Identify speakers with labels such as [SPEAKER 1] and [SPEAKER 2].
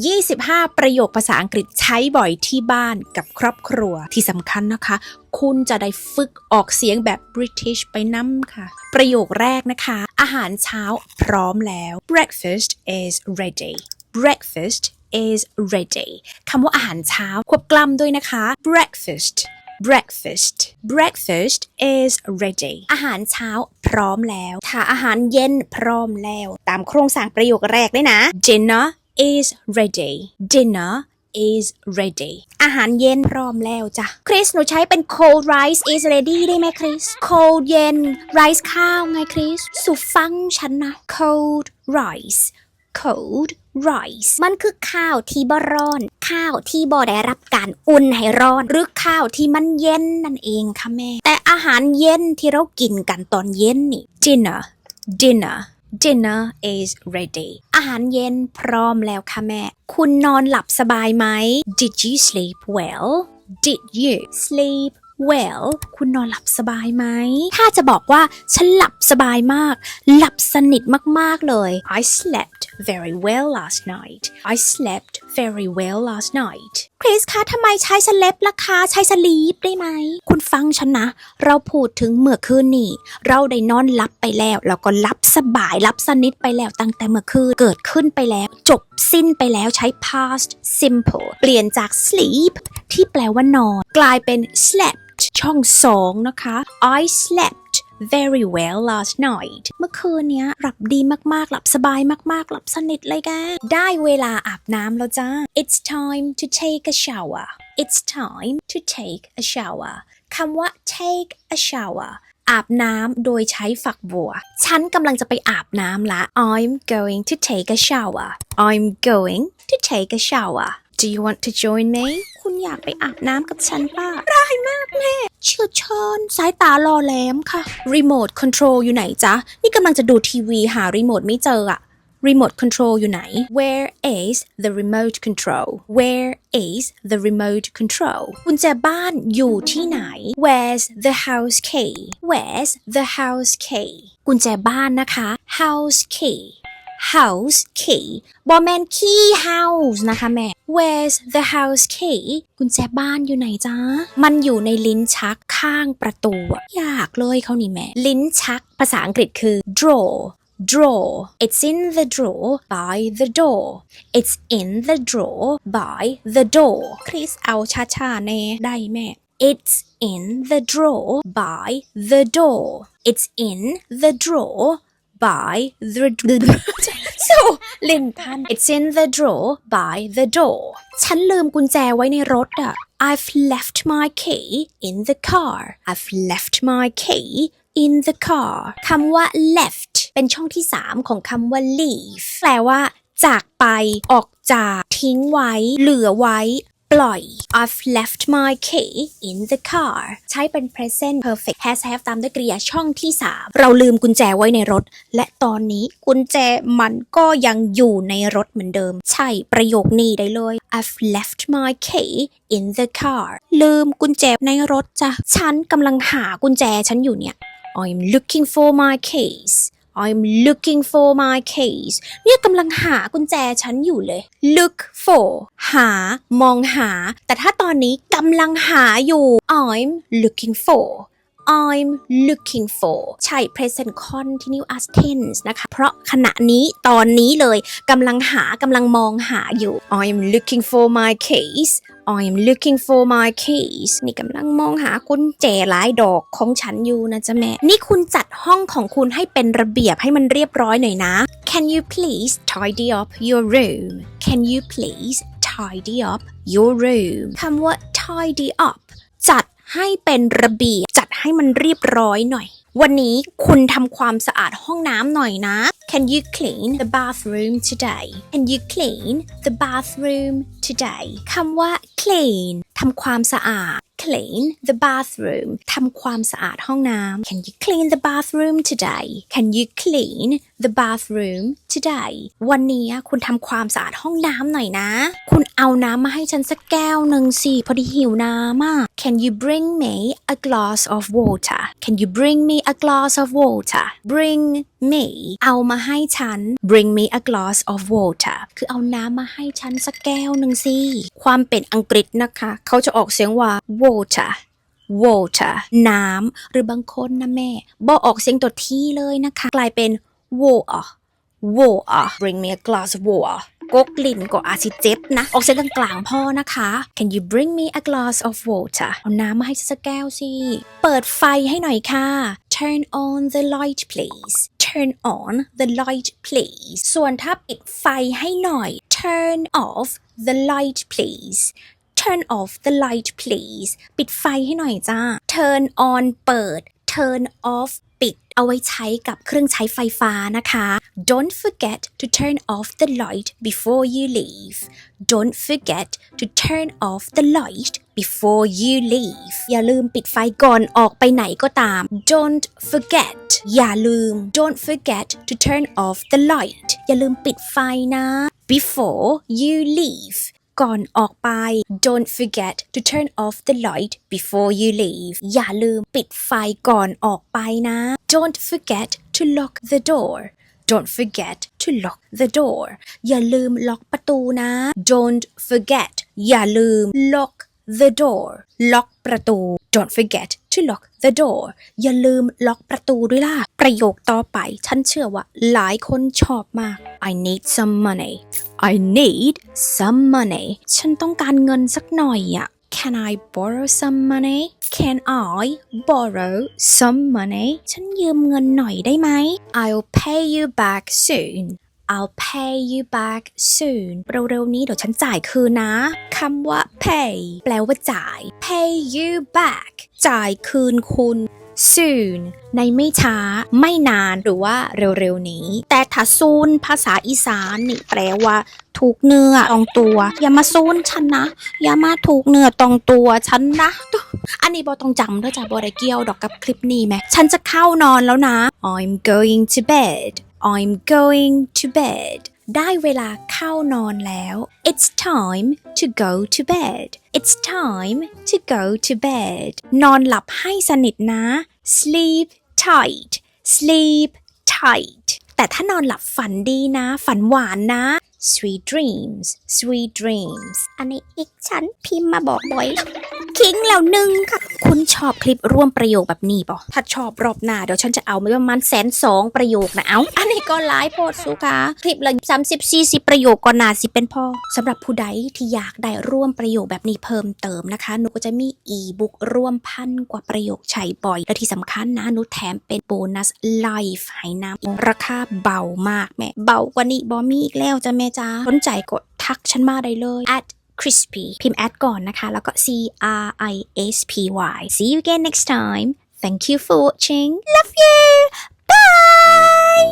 [SPEAKER 1] 25 ประโยคภาษาอังกฤษใช้บ่อยที่บ้านกับครอบครัวที่สำคัญนะคะ คุณจะได้ฝึกออกเสียงแบบ British ไปน้ำค่ะ ประโยคแรกนะคะ อาหารเช้าพร้อมแล้ว breakfast is ready breakfast is ready คำว่าอาหารเช้าควบกล้ำด้วยนะคะ breakfast breakfast breakfast is ready อาหารเช้าพร้อมแล้ว ถ้าอาหารเย็นพร้อมแล้ว ตามโครงสร้างประโยคแรกด้วยนะ dinner is ready dinner is ready อาหารเย็นพร้อมแล้วจ้ะ คริส หนูใช้เป็น cold rice is ready ได้ไหมคริส cold เย็น rice ข้าวไงคริส สุฟังฉันนะ cold rice cold rice มันคือข้าวที่บ่ร้อน ข้าวที่บ่ได้รับการอุ่นให้ร้อน หรือข้าวที่มันเย็นนั่นเองค่ะแม่ แต่อาหารเย็นที่เรากินกันตอนเย็นนี่ dinner dinner dinner is ready อาหารเย็นพร้อมแล้วค่ะแม่ คุณนอนหลับสบายไหม did you sleep well did you sleep well คุณนอนหลับสบายไหม ถ้าจะบอกว่าฉันหลับสบายมาก หลับสนิทมาก ๆ เลย I slept very well last night I slept very well last night คริสคะทำไมใช้ slept ล่ะคะใช้ sleep ได้ไหม คุณฟังฉันนะ เราพูดถึงเมื่อคืนนี้เราได้นอนหลับไปแล้ว แล้วก็หลับสบายหลับสนิทไปแล้วตั้งแต่เมื่อคืน เกิดขึ้นไปแล้ว จบสิ้นไปแล้วใช้ past simple เปลี่ยนจาก sleep ที่แปลว่านอน กลายเป็น slept ช่องสองนะคะ I slept very well last night เมื่อคืนเนี้ยหลับดีมากๆ หลับสบายมากๆ หลับสนิทเลยแก ได้เวลาอาบน้ำแล้วจ้า It's time to take a shower It's time to take a shower คำว่า take a shower อาบน้ำโดยใช้ฝักบัว ฉันกำลังจะไปอาบน้ำละ I'm going to take a shower I'm going to take a shower Do you want to join me คุณอยากไปอาบน้ำกับฉันป่ะ แม่เชื่อชอนสายตารอแหลมค่ะ รีโมทคอนโทรลอยู่ไหนจ๊ะ นี่กำลังจะดูทีวีหารีโมทไม่เจออะรีโมทคอนโทรลอยู่ไหน Where is the remote control Where is the remote control กุญแจบ้านอยู่ที่ไหน Where's the house key Where's the house key กุญแจบ้านนะคะ house key house key บอแมน key house นะคะแม่ Where's the house key กุญแจบ้านอยู่ไหนจ๊ะมันอยู่ในลิ้นชักข้างประตูอะอยากเลยเขานี่แม่ ลิ้นชัก ภาษาอังกฤษคือ draw drawer it's in the drawer by the door it's in the drawer by the door คริสเอาช้าๆแน่ได้แม่ It's in the drawer by the door. It's in the drawer by the so ลินพัน It's in the drawer by the door ฉันลืมกุญแจไว้ในรถอะ I've left my key in the car I've left my key in the car คำว่า left เป็นช่องที่ 3 ของคำว่า leave แปลว่า จากไป ออกจาก ทิ้งไว้ เหลือไว้ ล่อย I've left my key in the car ใช้เป็น present perfect has have ตามด้วยกริยาช่องที่ 3 เราลืมกุญแจไว้ในรถ และตอนนี้กุญแจมันก็ยังอยู่ในรถเหมือนเดิม ใช่ประโยคนี้ได้เลย I've left my key in the car ลืมกุญแจในรถจ้ะ ฉันกำลังหากุญแจฉันอยู่เนี่ย I'm looking for my keys I'm looking for my keys เนี่ยกำลังหากุญแจฉันอยู่เลย look for หา มองหา แต่ถ้าตอนนี้กำลังหาอยู่ I'm looking for I'm looking for ใช่ present continuous tense นะคะ เพราะขณะนี้ตอนนี้เลยกำลังหากำลังมองหาอยู่ I'm looking for my case keys I'm looking for my keys นี่กำลังมองหากุญแจหลายดอกของฉันอยู่นะจ๊ะแม่ นี่คุณจัดห้องของคุณให้เป็นระเบียบให้มันเรียบร้อยหน่อยนะ Can you please tidy up your room Can you please tidy up your room คำว่า tidy up จัดให้เป็นระเบียบ จัดให้มันเรียบร้อยหน่อย วันนี้คุณทำความสะอาดห้องน้ำหน่อยนะ Can you clean the bathroom today Can you clean the bathroom today คำว่า clean ทำความสะอาด clean the bathroom ทำความสะอาดห้องน้ำ Can you clean the bathroom today Can you clean the bathroom today วันนี้คุณทำความสะอาดห้องน้ำหน่อยนะ คุณเอาน้ำมาให้ฉันสักแก้วหนึ่งสิ พอดีหิวน้ำอะ Can you bring me a glass of water Can you bring me a glass of water Bring me เอามาให้ฉัน Bring me a glass of water คือเอาน้ำมาให้ฉันสักแก้วหนึ่งสิ ความเป็นอังกฤษนะคะ เขาจะออกเสียงว่า water water น้ำ หรือบางคนนะแม่บอออกเสียงตัวที่เลยนะคะ กลายเป็น water water bring me a glass of water กกลิ่นก็อาจสิเจ็บนะ ออกเสียงกลางๆพ่อนะคะ Can you bring me a glass of water เอาน้ำมาให้สักแก้วสิ เปิดไฟให้หน่อยค่ะ Turn on the light please Turn on the light please ส่วนถ้าปิดไฟให้หน่อย Turn off the light please Turn off the light please ปิดไฟให้หน่อยจ้า Turn on เปิด Turn off เอาไว้ใช้กับเครื่องใช้ไฟฟ้านะคะ Don't forget to turn off the light before you leave Don't forget to turn off the light before you leave อย่าลืมปิดไฟก่อนออกไปไหนก็ตาม Don't forget อย่าลืม Don't forget to turn off the light อย่าลืมปิดไฟนะ before you leave ก่อนออกไป Don't forget to turn off the light before you leave อย่าลืมปิดไฟก่อนออกไปนะ Don't forget to lock the door Don't forget to lock the door อย่าลืมล็อกประตูนะ Don't forget อย่าลืม lock the door ล็อกประตู Don't forget to lock the door อย่าลืมล็อกประตูด้วยล่ะ ประโยคต่อไป ฉันเชื่อว่าหลายคนชอบมาก I need some money I need some money ฉันต้องการเงินสักหน่อยอะ Can I borrow some money Can I borrow some money ฉันยืมเงินหน่อยได้ไหม I'll pay you back soon I'll pay you back soon เร็วๆนี้เดี๋ยวฉันจ่ายคืนนะ คำว่า pay แปลว่าจ่าย pay you back จ่ายคืนคุณ soon ในไม่ช้า ไม่นานหรือว่าเร็วๆนี้ แต่ถ้าซูนภาษาอีสานนี่แปลว่า ถูกเนื้อตรงตัว อย่ามาซูนฉันนะ อย่ามาถูกเนื้อตรงตัวฉันนะ อันนี้บอต้องจำด้วยจ้ะบอได้เกี่ยวดอกกับคลิปนี้ไหมฉันจะเข้านอนแล้วนะ I'm going to bed I'm going to bed ได้เวลาเข้านอนแล้ว It's time to go to bed It's time to go to bed นอนหลับให้สนิทนะ Sleep tight Sleep tight แต่ถ้านอนหลับฝันดีนะ ฝันหวานนะ Sweet dreams Sweet dreams อันนี้อีกฉันพิมพ์มาบอกบ่อย คิงแล้วหนึ่งค่ะ คุณชอบคลิปร่วมประโยคแบบนี้ปะถ้าชอบรอบหน้าเดี๋ยวฉันจะเอามาประมาณแสนสองประโยคนะเอาอันนี้ก็หลายโพดสุคะคลิปละสามสิบสี่สิบประโยคก็น่าสิเป็นพอสำหรับผู้ใดที่อยากได้ร่วมประโยคแบบนี้เพิ่มเติมนะคะหนูก็จะมีอีบุ๊กร่วมพันกว่าประโยคใช้บ่อย และที่สำคัญนะหนูแถมเป็นโบนัสไลฟ์ให้นำราคาเบามากแม่เบากว่านี้บอมีอีกแล้วจ้ะแม่จ้าสนใจกดทักฉันมาได้เลย at crispy พิมพ์แอดก่อนนะคะ แล้วก็ c r i s p y see you again next time thank you for watching love you bye